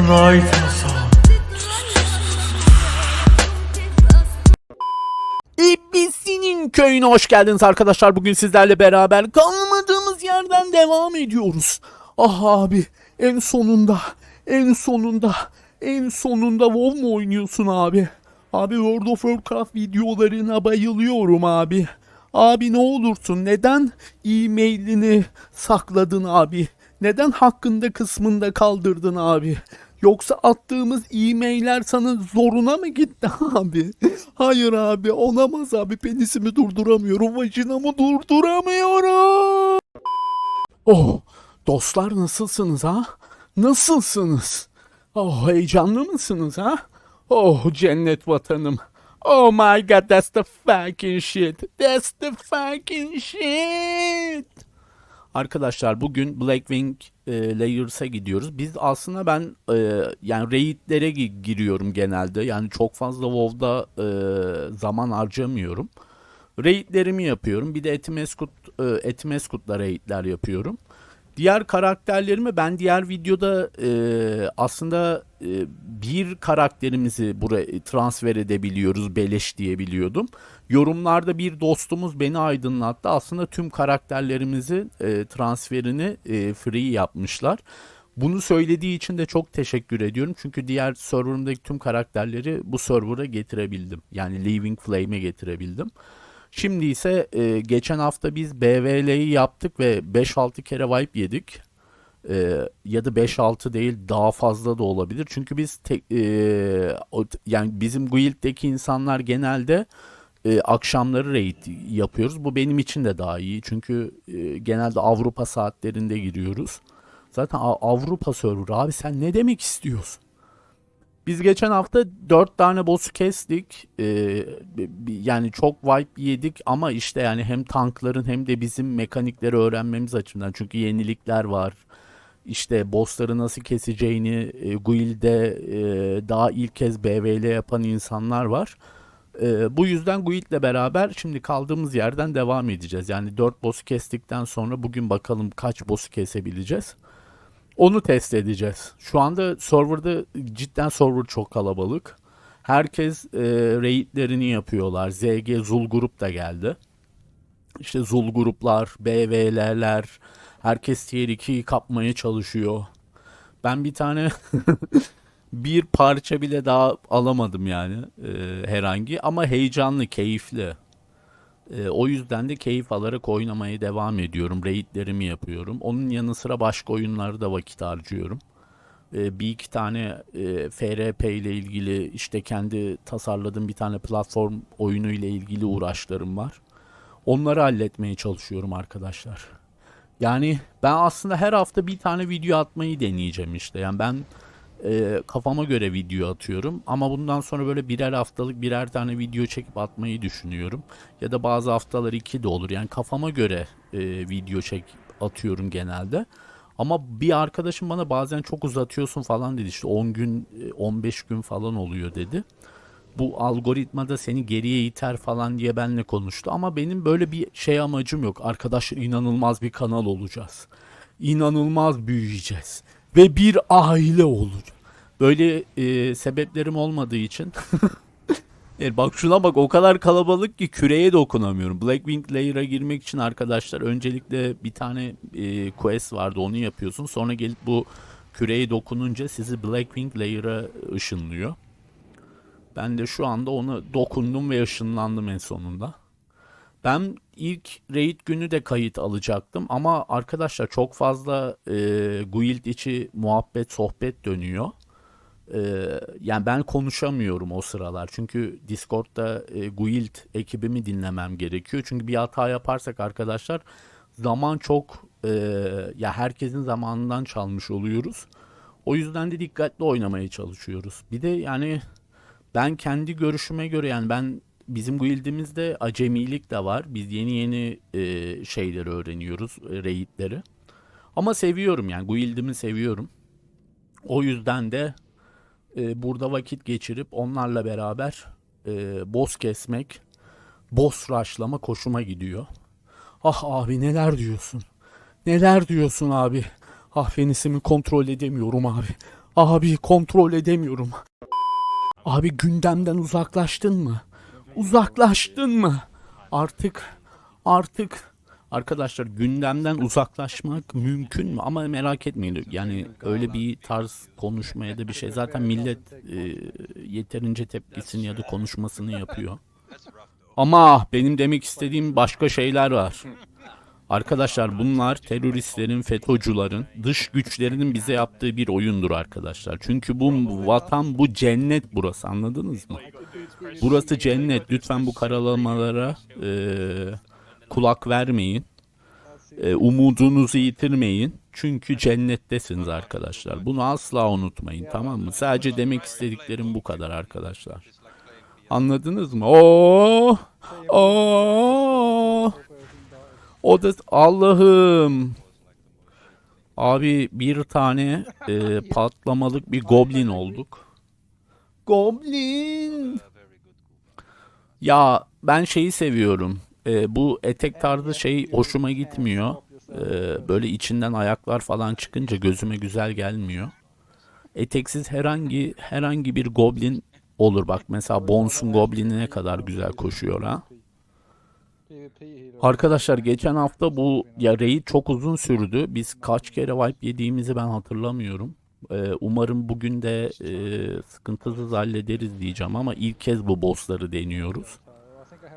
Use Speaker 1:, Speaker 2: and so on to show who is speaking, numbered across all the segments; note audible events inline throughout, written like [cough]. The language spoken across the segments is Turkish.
Speaker 1: Night Hasan.
Speaker 2: İbisi'nin köyüne hoş geldiniz arkadaşlar. Bugün sizlerle beraber kalmadığımız yerden devam ediyoruz. Ah abi en sonunda en sonunda en sonunda WoW mu oynuyorsun abi? Abi World of Warcraft videolarına bayılıyorum abi. Abi ne olursun neden e-mailini sakladın abi? Neden hakkında kısmında kaldırdın abi? Yoksa attığımız e-mailler sana zoruna mı gitti [laughs] abi? Hayır abi olamaz abi penisimi durduramıyorum vajinamı durduramıyorum. Oh dostlar nasılsınız ha? Nasılsınız? Oh heyecanlı mısınız ha? Oh cennet vatanım. Oh my god that's the fucking shit. That's the fucking shit. Arkadaşlar bugün Blackwing e, Layers'a gidiyoruz. Biz aslında ben e, yani raidlere gi- giriyorum genelde. Yani çok fazla WoW'da e, zaman harcamıyorum. Raidlerimi yapıyorum. Bir de Etimeskut e, Etimeskut'la raidler yapıyorum. Diğer karakterlerimi ben diğer videoda e, aslında e, bir karakterimizi buraya transfer edebiliyoruz beleş diye biliyordum. Yorumlarda bir dostumuz beni aydınlattı. Aslında tüm karakterlerimizi e, transferini e, free yapmışlar. Bunu söylediği için de çok teşekkür ediyorum. Çünkü diğer serverımdaki tüm karakterleri bu server'a getirebildim. Yani Living Flame'e getirebildim. Şimdi ise e, geçen hafta biz BVL'yi yaptık ve 5-6 kere wipe yedik. E, ya da 5-6 değil daha fazla da olabilir. Çünkü biz tek, e, o- yani bizim guild'deki insanlar genelde e, akşamları raid yapıyoruz. Bu benim için de daha iyi. Çünkü e, genelde Avrupa saatlerinde giriyoruz. Zaten Avrupa server abi sen ne demek istiyorsun? Biz geçen hafta 4 tane boss'u kestik. Ee, yani çok wipe yedik ama işte yani hem tankların hem de bizim mekanikleri öğrenmemiz açısından. Çünkü yenilikler var. İşte bossları nasıl keseceğini e, guild'de e, daha ilk kez BVL yapan insanlar var. E, bu yüzden guild'le beraber şimdi kaldığımız yerden devam edeceğiz. Yani 4 boss'u kestikten sonra bugün bakalım kaç boss'u kesebileceğiz. Onu test edeceğiz. Şu anda serverda cidden server çok kalabalık. Herkes e, raidlerini yapıyorlar. ZG Zul grup da geldi. İşte Zul gruplar, BVL'ler, herkes tier 2'yi kapmaya çalışıyor. Ben bir tane [laughs] bir parça bile daha alamadım yani e, herhangi ama heyecanlı, keyifli. E, o yüzden de keyif alarak oynamaya devam ediyorum. Raidlerimi yapıyorum. Onun yanı sıra başka oyunlarda vakit harcıyorum. E, bir iki tane e, FRP ile ilgili işte kendi tasarladığım bir tane platform oyunu ile ilgili uğraşlarım var. Onları halletmeye çalışıyorum arkadaşlar. Yani ben aslında her hafta bir tane video atmayı deneyeceğim işte. Yani ben e, kafama göre video atıyorum ama bundan sonra böyle birer haftalık birer tane video çekip atmayı düşünüyorum. Ya da bazı haftalar iki de olur. Yani kafama göre e, video çek atıyorum genelde. Ama bir arkadaşım bana bazen çok uzatıyorsun falan dedi. İşte 10 gün, e, 15 gün falan oluyor dedi. Bu algoritma da seni geriye iter falan diye benimle konuştu. Ama benim böyle bir şey amacım yok. Arkadaşlar inanılmaz bir kanal olacağız. İnanılmaz büyüyeceğiz. Ve bir aile olacağız. Böyle e, sebeplerim olmadığı için [laughs] Evet, bak şuna bak o kadar kalabalık ki küreye dokunamıyorum. Blackwing Layer'a girmek için arkadaşlar öncelikle bir tane e, quest vardı onu yapıyorsun. Sonra gelip bu küreye dokununca sizi Blackwing Layer'a ışınlıyor. Ben de şu anda ona dokundum ve ışınlandım en sonunda. Ben ilk raid günü de kayıt alacaktım ama arkadaşlar çok fazla e, guild içi muhabbet sohbet dönüyor. Ee, yani ben konuşamıyorum o sıralar. Çünkü Discord'da e, guild ekibimi dinlemem gerekiyor. Çünkü bir hata yaparsak arkadaşlar zaman çok e, ya herkesin zamanından çalmış oluyoruz. O yüzden de dikkatli oynamaya çalışıyoruz. Bir de yani ben kendi görüşüme göre yani ben bizim guildimizde acemilik de var. Biz yeni yeni e, şeyleri öğreniyoruz, e, raidleri. Ama seviyorum yani guildimi seviyorum. O yüzden de e, burada vakit geçirip onlarla beraber e, boss kesmek, boss rushlama koşuma gidiyor. Ah abi neler diyorsun? Neler diyorsun abi? Ah penisimi kontrol edemiyorum abi. Abi kontrol edemiyorum. Abi gündemden uzaklaştın mı? Uzaklaştın mı? Artık artık arkadaşlar gündemden uzaklaşmak mümkün mü? Ama merak etmeyin. Yani öyle bir tarz konuşmaya da bir şey. Zaten millet e, yeterince tepkisini ya da konuşmasını yapıyor. Ama benim demek istediğim başka şeyler var. Arkadaşlar bunlar teröristlerin, FETÖ'cülerin, dış güçlerinin bize yaptığı bir oyundur arkadaşlar. Çünkü bu vatan, bu cennet burası anladınız mı? Burası cennet. Lütfen bu karalamalara eee, kulak vermeyin. Eee, umudunuzu yitirmeyin. Çünkü cennettesiniz arkadaşlar. Bunu asla unutmayın tamam mı? Sadece demek istediklerim bu kadar arkadaşlar. Anladınız mı? Oo! Oo! O da Allah'ım. Abi bir tane e, [laughs] patlamalık bir goblin olduk. Goblin. Ya ben şeyi seviyorum. E, bu etek tarzı şey hoşuma gitmiyor. E, böyle içinden ayaklar falan çıkınca gözüme güzel gelmiyor. Eteksiz herhangi herhangi bir goblin olur. Bak mesela Bones'un goblini ne kadar güzel koşuyor ha. Arkadaşlar geçen hafta bu ya raid çok uzun sürdü. Biz kaç kere wipe yediğimizi ben hatırlamıyorum. Ee, umarım bugün de e, sıkıntısız hallederiz diyeceğim ama ilk kez bu bossları deniyoruz.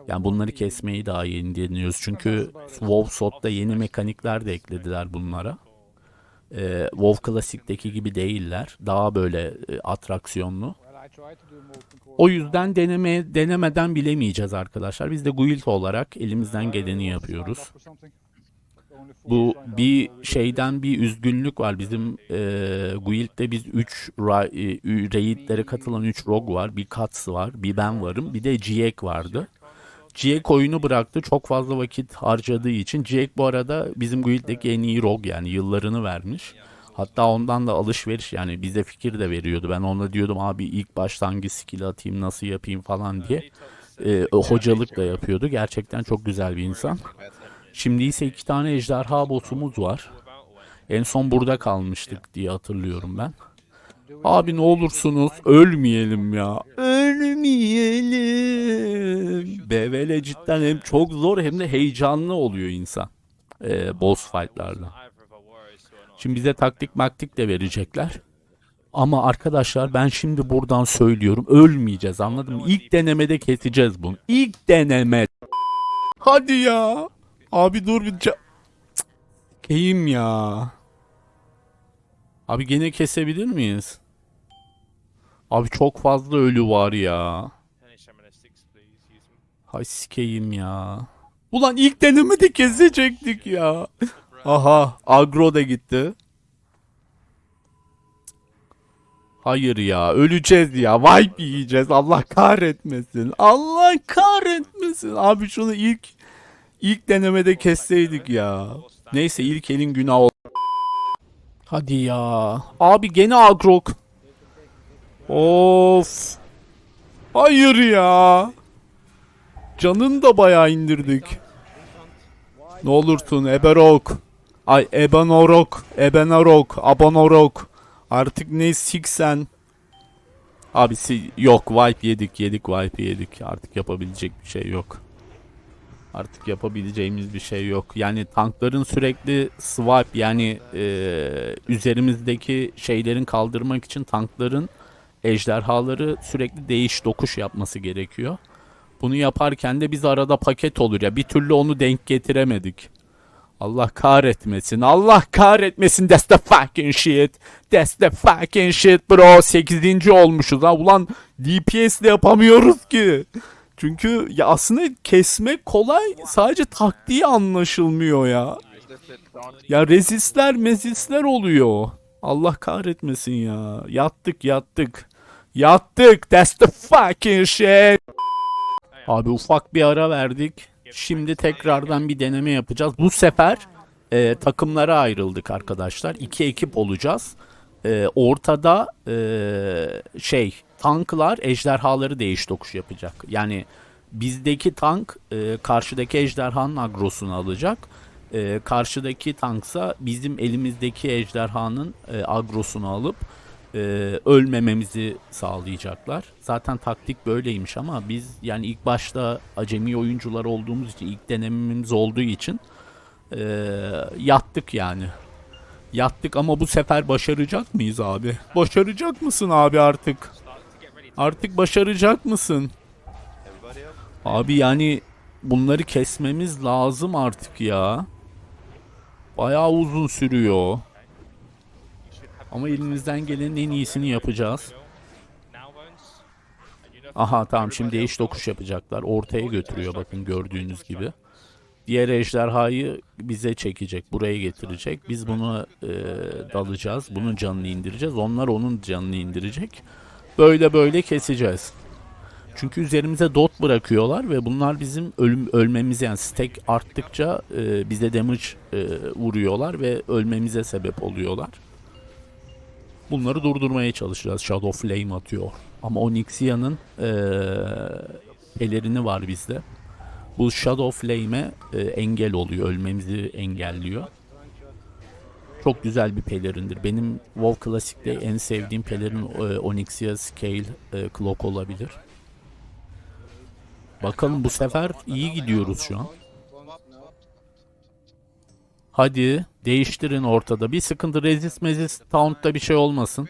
Speaker 2: Yani bunları kesmeyi daha yeni deniyoruz. Çünkü WoW SOT'ta yeni mekanikler de eklediler bunlara. Ee, WoW Classic'teki gibi değiller. Daha böyle e, atraksiyonlu. O yüzden deneme denemeden bilemeyeceğiz arkadaşlar. Biz de guild olarak elimizden geleni yapıyoruz. Bu bir şeyden bir üzgünlük var. Bizim e, guild'de biz 3 raidlere katılan 3 rogue var. Bir Katsı var. Bir ben varım. Bir de Ciek vardı. Ciek oyunu bıraktı. Çok fazla vakit harcadığı için. Ciek bu arada bizim guild'deki en iyi rogue yani yıllarını vermiş. Hatta ondan da alışveriş yani bize fikir de veriyordu. Ben ona diyordum abi ilk başta hangi skill atayım nasıl yapayım falan diye. Ee, hocalık da yapıyordu. Gerçekten çok güzel bir insan. Şimdi ise iki tane ejderha boss'umuz var. En son burada kalmıştık diye hatırlıyorum ben. Abi ne olursunuz ölmeyelim ya. Ölmeyelim. BVL cidden hem çok zor hem de heyecanlı oluyor insan. Ee, boss fight'larda. Şimdi bize taktik maktik de verecekler. Ama arkadaşlar ben şimdi buradan söylüyorum ölmeyeceğiz anladın mı? İlk denemede keseceğiz bunu. İlk deneme. Hadi ya. Abi dur bir. Keyim ya. Abi gene kesebilir miyiz? Abi çok fazla ölü var ya. Hay sikeyim ya. Ulan ilk denemede kesecektik ya. Aha agro da gitti. Hayır ya öleceğiz ya. Wipe yiyeceğiz. Allah kahretmesin. Allah kahretmesin. Abi şunu ilk ilk denemede kesseydik ya. Neyse ilk elin günah ol. Hadi ya. Abi gene agrok. Of. Hayır ya. Canını da bayağı indirdik. Ne olursun Eberok. Ay Ebanorok. Ebenarok. Abanorok. Artık ne siksen. Abi si- yok wipe yedik yedik wipe yedik. Artık yapabilecek bir şey yok. Artık yapabileceğimiz bir şey yok. Yani tankların sürekli swipe yani eee, üzerimizdeki şeylerin kaldırmak için tankların ejderhaları sürekli değiş dokuş yapması gerekiyor. Bunu yaparken de biz arada paket olur ya. Bir türlü onu denk getiremedik. Allah kahretmesin. Allah kahretmesin. That's the fucking shit. That's the fucking shit bro. 8. olmuşuz ha. Ulan DPS de yapamıyoruz ki. Çünkü ya aslında kesmek kolay. Sadece taktiği anlaşılmıyor ya. Ya rezistler mezistler oluyor. Allah kahretmesin ya. Yattık yattık. Yattık. That's the fucking shit. Abi ufak bir ara verdik. Şimdi tekrardan bir deneme yapacağız. Bu sefer e, takımlara ayrıldık arkadaşlar. İki ekip olacağız. E, ortada e, şey tanklar ejderhaları değiş tokuş yapacak. Yani bizdeki tank e, karşıdaki ejderhanın agrosunu alacak. E, karşıdaki tanksa bizim elimizdeki ejderhanın e, agrosunu alıp e, ölmememizi sağlayacaklar. Zaten taktik böyleymiş ama biz yani ilk başta acemi oyuncular olduğumuz için ilk denememiz olduğu için e, yattık yani. Yattık ama bu sefer başaracak mıyız abi? Başaracak mısın abi artık? Artık başaracak mısın? Abi yani bunları kesmemiz lazım artık ya. Bayağı uzun sürüyor. Ama elimizden gelenin en iyisini yapacağız. Aha tamam şimdi değiş dokuş yapacaklar. Ortaya götürüyor bakın gördüğünüz gibi. Diğer ejderhayı bize çekecek. Buraya getirecek. Biz bunu e, dalacağız. Bunun canını indireceğiz. Onlar onun canını indirecek. Böyle böyle keseceğiz. Çünkü üzerimize dot bırakıyorlar ve bunlar bizim ölüm ölmemize yani stack arttıkça e, bize damage e, vuruyorlar ve ölmemize sebep oluyorlar. Bunları durdurmaya çalışacağız. Shadow Flame atıyor. Ama Onyxia'nın e, pelerini var bizde. Bu Shadow Flame'e e, engel oluyor. Ölmemizi engelliyor. Çok güzel bir pelerindir. Benim WoW Classic'te en sevdiğim pelerin e, Onyxia Scale e, Cloak olabilir. Bakalım bu sefer iyi gidiyoruz şu an. Hadi değiştirin ortada. Bir sıkıntı resist mezist taunt'ta bir şey olmasın.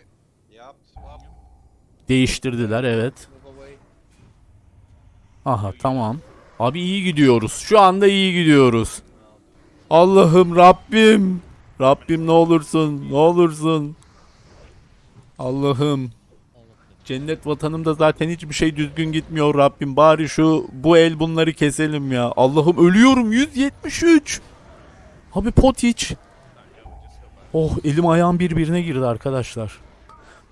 Speaker 2: Değiştirdiler evet. Aha tamam. Abi iyi gidiyoruz. Şu anda iyi gidiyoruz. Allah'ım Rabbim. Rabbim ne olursun. Ne olursun. Allah'ım. Cennet vatanımda zaten hiçbir şey düzgün gitmiyor Rabbim. Bari şu bu el bunları keselim ya. Allah'ım ölüyorum 173. Abi pot iç. Oh elim ayağım birbirine girdi arkadaşlar.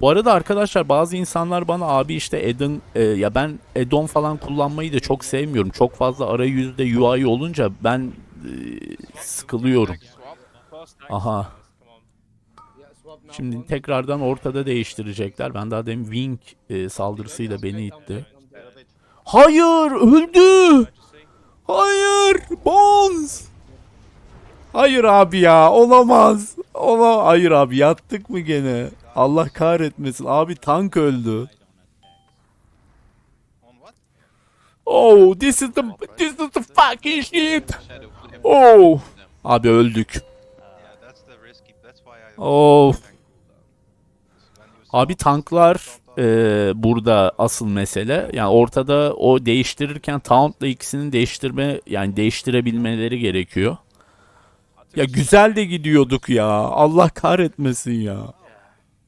Speaker 2: Bu arada arkadaşlar bazı insanlar bana abi işte Eden e, ya ben Edon falan kullanmayı da çok sevmiyorum. Çok fazla arayüzde UI olunca ben e, sıkılıyorum. Aha. Şimdi tekrardan ortada değiştirecekler. Ben daha demin Wing e, saldırısıyla beni itti. Hayır öldü. Hayır Bones. Hayır abi ya olamaz. Ola Hayır abi yattık mı gene? Allah kahretmesin. Abi tank öldü. Oh this is the this is the fucking shit. Oh. Abi öldük.
Speaker 3: You
Speaker 2: Abi tanklar e, burada asıl mesele. Yani ortada o değiştirirken Taunt'la ikisini değiştirme yani değiştirebilmeleri gerekiyor. Ya güzel de gidiyorduk ya. Allah kahretmesin ya.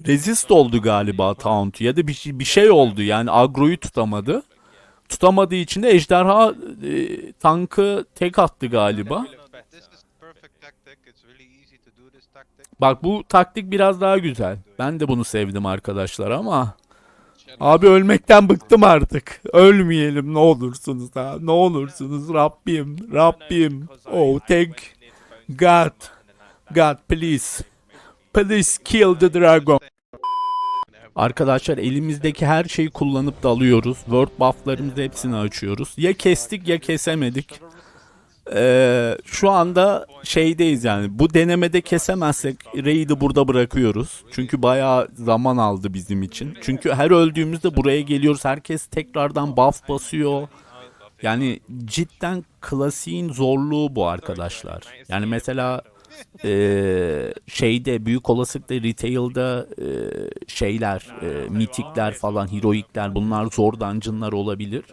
Speaker 2: Resist oldu galiba Taunt ya da bir şey, bir şey oldu yani agroyu tutamadı. Tutamadığı için de ejderha e, tankı tek attı galiba. Bak bu taktik biraz daha güzel. Ben de bunu sevdim arkadaşlar ama abi ölmekten bıktım artık. Ölmeyelim ne olursunuz ha. Ne olursunuz Rabbim. Rabbim. Oh thank God. God please. Please kill the dragon. Arkadaşlar elimizdeki her şeyi kullanıp dalıyoruz. Word bufflarımızı hepsini açıyoruz. Ya kestik ya kesemedik. Ee, şu anda şeydeyiz yani. Bu denemede kesemezsek raid'i burada bırakıyoruz. Çünkü bayağı zaman aldı bizim için. Çünkü her öldüğümüzde buraya geliyoruz. Herkes tekrardan buff basıyor. Yani cidden klasiğin zorluğu bu arkadaşlar. Yani mesela eee, şeyde büyük olasılıkla retail'da eee, şeyler, eee, mitikler falan, heroikler bunlar zor dungeonlar olabilir.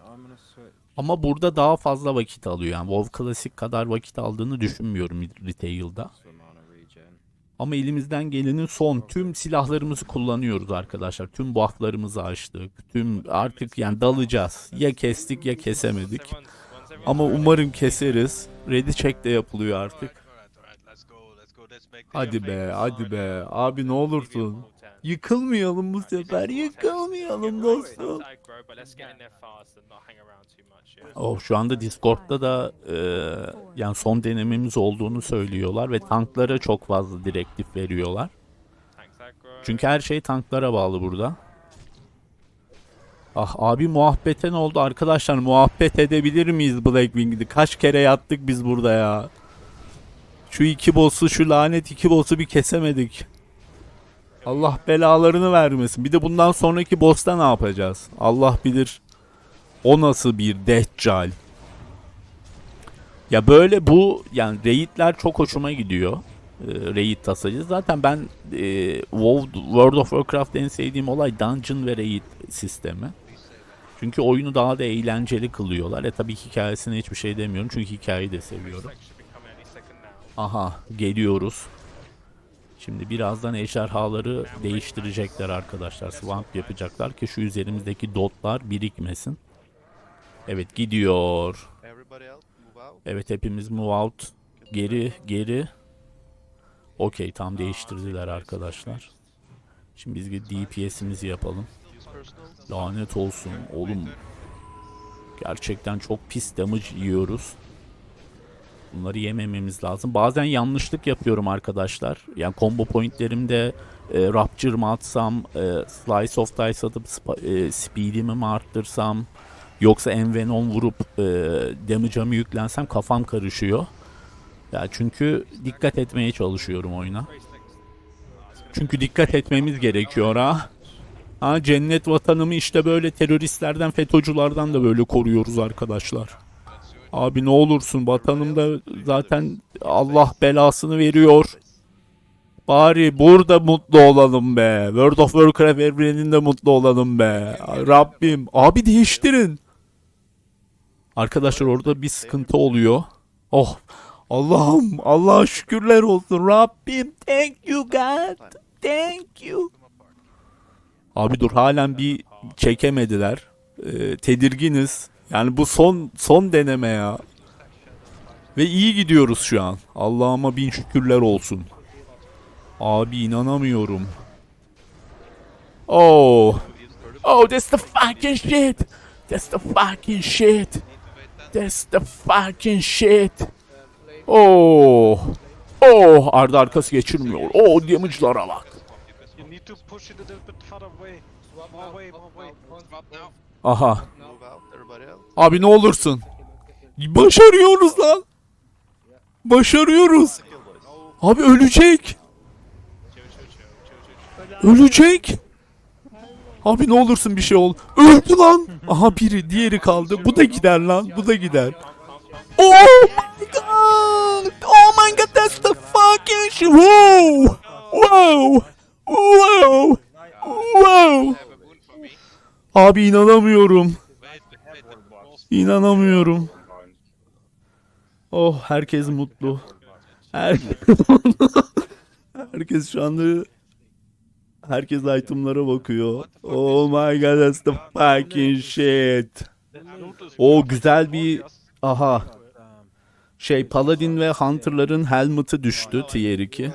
Speaker 2: Ama burada daha fazla vakit alıyor. Yani WoW Classic kadar vakit aldığını düşünmüyorum retail'da. Ama elimizden gelenin son tüm silahlarımızı kullanıyoruz arkadaşlar. Tüm bufflarımızı açtık. Tüm artık yani dalacağız. Ya kestik ya kesemedik. Ama umarım keseriz. Ready check de yapılıyor artık. Hadi be, hadi be. Abi ne olursun. Yıkılmayalım bu sefer. Yıkılmayalım dostum. Oh şu anda Discord'da da e, yani son denememiz olduğunu söylüyorlar ve tanklara çok fazla direktif veriyorlar. Çünkü her şey tanklara bağlı burada. Ah abi muhabbete ne oldu arkadaşlar muhabbet edebilir miyiz Blackwing'de? Kaç kere yattık biz burada ya. Şu iki boss'u şu lanet iki boss'u bir kesemedik. Allah belalarını vermesin. Bir de bundan sonraki boss'ta ne yapacağız? Allah bilir. O nasıl bir deccal. Ya böyle bu yani raid'ler çok hoşuma gidiyor. Ee, raid tasacı. Zaten ben e, World of Warcraft'ta en sevdiğim olay dungeon ve raid sistemi. Çünkü oyunu daha da eğlenceli kılıyorlar. E tabii hikayesine hiçbir şey demiyorum çünkü hikayeyi de seviyorum. Aha geliyoruz. Şimdi birazdan ejderhaları değiştirecekler arkadaşlar. Swamp yapacaklar ki şu üzerimizdeki dotlar birikmesin. Evet gidiyor. Evet hepimiz move out. Geri geri. Okey tam değiştirdiler arkadaşlar. Şimdi biz bir DPS'imizi yapalım. Lanet olsun oğlum. Gerçekten çok pis damage yiyoruz. Bunları yemememiz lazım. Bazen yanlışlık yapıyorum arkadaşlar. Yani combo pointlerimde e, Rapture mı atsam, e, Slice of Dice atıp e, speed'imi mi arttırsam, yoksa Envenom vurup e, damage'a mı yüklensem kafam karışıyor. Ya çünkü dikkat etmeye çalışıyorum oyuna. Çünkü dikkat etmemiz gerekiyor ha. Ha cennet vatanımı işte böyle teröristlerden, FETÖ'cülerden de böyle koruyoruz arkadaşlar. Abi ne olursun vatanımda zaten Allah belasını veriyor. Bari burada mutlu olalım be. World of Warcraft evreninde mutlu olalım be. Rabbim. Abi değiştirin. Arkadaşlar orada bir sıkıntı oluyor. Oh Allah'ım Allah'a şükürler olsun Rabbim. Thank you God. Thank you. Abi dur halen bir çekemediler. Ee, tedirginiz. Yani bu son son deneme ya. Ve iyi gidiyoruz şu an. Allah'ıma bin şükürler olsun. Abi inanamıyorum. Oh. Oh, that's the fucking shit. That's the fucking shit. That's the fucking shit. Oh. Oh, ardı arkası geçirmiyor. Oh, damage'lara bak. Aha. Abi ne olursun. Başarıyoruz lan. Başarıyoruz. Abi ölecek. Ölecek. Abi ne olursun bir şey ol. Öldü lan. Aha biri diğeri kaldı. Bu da gider lan. Bu da gider. Oh my god. Oh my god that's the fucking shit. Wow. Wow. Wow. Wow. Abi inanamıyorum. İnanamıyorum. Oh herkes mutlu. Herkes, herkes şu anda herkes itemlara bakıyor. Oh my god that's the fucking shit. O güzel bir aha şey Paladin ve Hunter'ların helmet'ı düştü tier 2.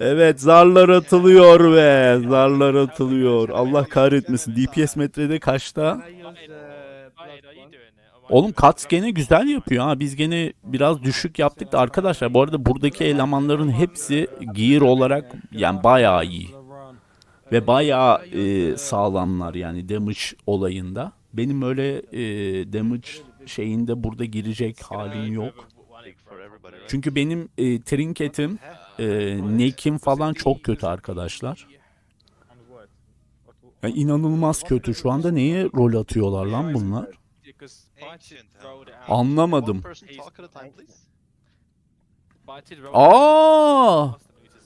Speaker 2: Evet zarlar atılıyor ve zarlar atılıyor. Allah kahretmesin. DPS metrede kaçta? Oğlum Kats gene güzel yapıyor ha. Biz gene biraz düşük yaptık da arkadaşlar bu arada buradaki elemanların hepsi gear olarak yani bayağı iyi. Ve bayağı e, sağlamlar yani damage olayında. Benim öyle e, damage şeyinde burada girecek halim yok. Çünkü benim e, trinketim, e, neck'im falan çok kötü arkadaşlar. Yani inanılmaz kötü. Şu anda neye rol atıyorlar lan bunlar? Anlamadım. Aa!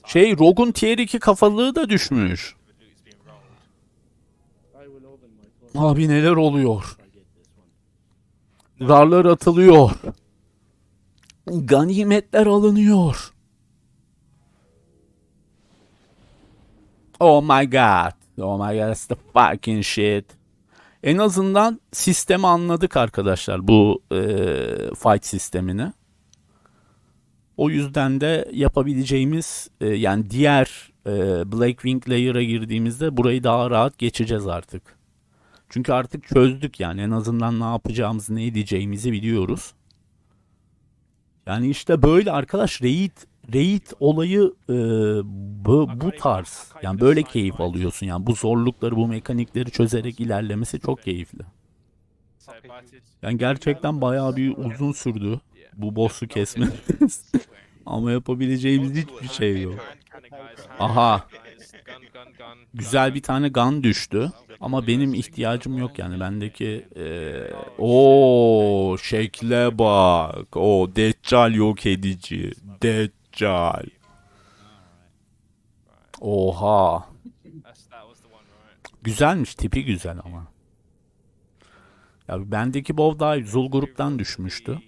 Speaker 2: Şey Rogun tier 2 kafalığı da düşmüş. Abi neler oluyor? Zarlar atılıyor. Ganimetler alınıyor. Oh my god. Oh my god that's the fucking shit. En azından sistemi anladık arkadaşlar bu eee, fight sistemini. O yüzden de yapabileceğimiz e, yani diğer e, Blackwing layer'a girdiğimizde burayı daha rahat geçeceğiz artık. Çünkü artık çözdük yani en azından ne yapacağımızı ne edeceğimizi biliyoruz. Yani işte böyle arkadaş raid raid olayı e, bu, bu tarz. Yani böyle keyif alıyorsun yani bu zorlukları bu mekanikleri çözerek ilerlemesi çok keyifli. Yani gerçekten bayağı bir uzun sürdü bu boss'u kesmemiz. [laughs] [laughs] Ama yapabileceğimiz hiçbir şey yok.
Speaker 1: Guys. hand
Speaker 2: Aha.
Speaker 1: gun. [laughs]
Speaker 2: Güzel bir tane gun düştü. Ama benim ihtiyacım yok yani. Bendeki eee o şekle bak. O Deccal yok edici. Deccal. Oha.
Speaker 1: That's, that was the one, right?
Speaker 2: Güzelmiş. Tipi güzel ama. Ya bendeki Bov daha Zul gruptan düşmüştü.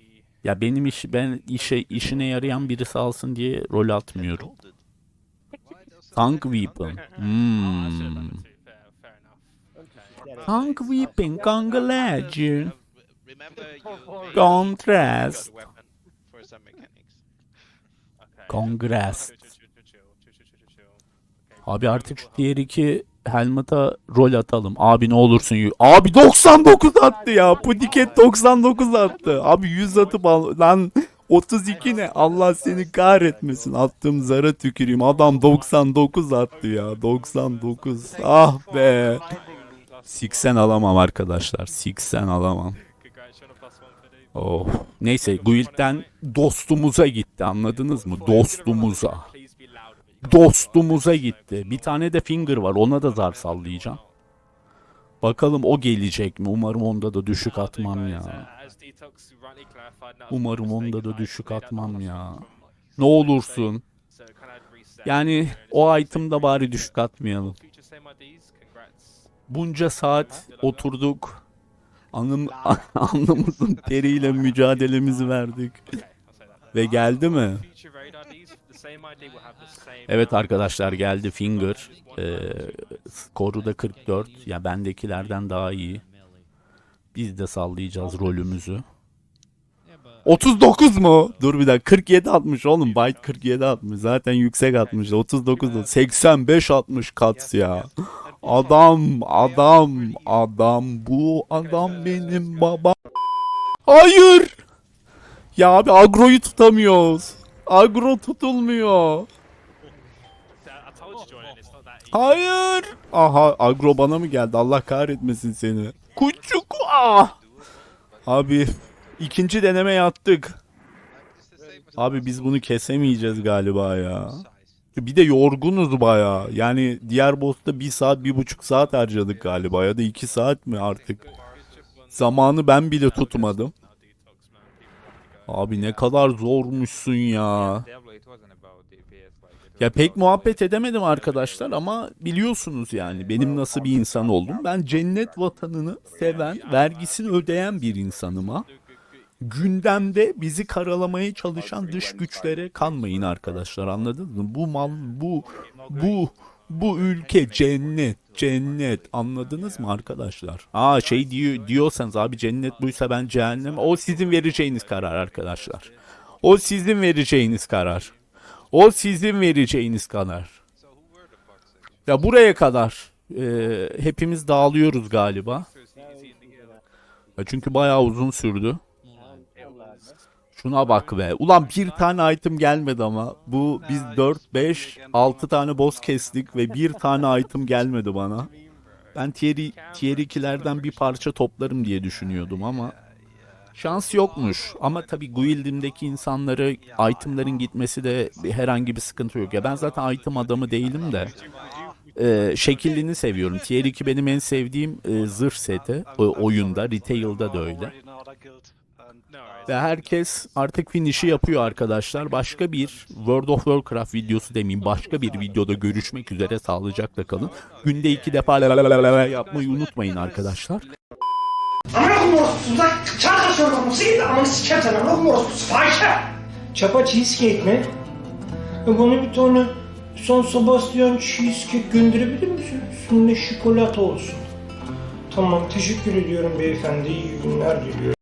Speaker 2: Ya benim iş ben işe işine yarayan birisi alsın diye rol atmıyorum. Tank weapon. Hmm. Tank weapon,
Speaker 3: you
Speaker 2: Contrast.
Speaker 1: Okay.
Speaker 2: Abi artık şu diğer iki Helmut'a rol atalım. Abi ne olursun. Abi 99 attı ya. Pudiket 99 attı. Abi 100 atıp al. Lan 32 ne? Allah seni kahretmesin. Attığım zara tüküreyim. Adam 99 attı ya. 99. Ah be. 80 alamam arkadaşlar. 80 alamam. Oh. Neyse Guild'den dostumuza gitti anladınız mı? Dostumuza. Dostumuza gitti. Bir tane de finger var. Ona da zar sallayacağım. Bakalım o gelecek mi? Umarım onda da düşük atmam ya. Umarım onda da düşük atmam ya. Ne olursun. Yani o item'da bari düşük atmayalım. Bunca saat oturduk. Anım, [laughs] alnımızın teriyle mücadelemizi verdik. Ve geldi mi? Evet arkadaşlar geldi Finger. Ee, skoru da 44. Ya bendekilerden daha iyi. Biz de sallayacağız rolümüzü. 39 mu? Dur bir dakika 47 atmış oğlum. Byte 47 atmış. Zaten yüksek atmış. 39 da 85 atmış Kats ya. Adam, adam, adam. Bu adam benim babam. Hayır. Ya abi agroyu tutamıyoruz. Agro tutulmuyor. Hayır. Aha agro bana mı geldi? Allah kahretmesin seni. Kuçuk. Ah. Abi ikinci deneme
Speaker 3: as
Speaker 2: Abi biz bunu kesemeyeceğiz galiba ya. Bir de yorgunuz baya. Yani diğer boss'ta bir saat, bir buçuk saat harcadık galiba. Ya da iki saat mi artık? Zamanı ben bile tutmadım. Abi ne kadar zormuşsun ya. Ya pek muhabbet edemedim arkadaşlar ama biliyorsunuz yani benim nasıl bir insan oldum. Ben cennet vatanını seven, vergisini ödeyen bir insanım ha. Gündemde bizi karalamaya çalışan dış güçlere kanmayın arkadaşlar anladınız mı? Bu mal, bu, bu, bu ülke cennet, cennet anladınız mı arkadaşlar? Aa şey diyor, diyorsanız abi cennet buysa ben cehennem. O sizin vereceğiniz karar arkadaşlar. O sizin vereceğiniz karar. O sizin vereceğiniz karar. Ya buraya kadar e, hepimiz dağılıyoruz galiba. Ya çünkü bayağı uzun sürdü. Şuna bak be. Ulan bir tane item gelmedi ama. Bu biz 4, 5, 6 tane boss kestik ve bir tane item gelmedi bana. Ben tier, tier 2'lerden bir parça toplarım diye düşünüyordum ama şans yokmuş. Ama tabii Guild'imdeki insanları itemların gitmesi de herhangi bir sıkıntı yok. Ya ben zaten item adamı değilim de e, şekillini seviyorum. Tier 2 benim en sevdiğim e, zırh seti. O, oyunda, retail'da da öyle. Ve herkes artık finish'i yapıyor arkadaşlar. Başka bir World of Warcraft videosu demeyeyim. Başka bir videoda görüşmek üzere. Sağlıcakla kalın. Günde iki defa la la la la la yapmayı unutmayın arkadaşlar.
Speaker 4: Amına orospusu lan mısın? Aman siker sen amına orospusu fahişe. Çapa cheesecake mi? Bana bir tane San Sebastian cheesecake gönderebilir misin? Üstünde çikolata olsun. Tamam teşekkür ediyorum beyefendi. İyi günler diliyorum.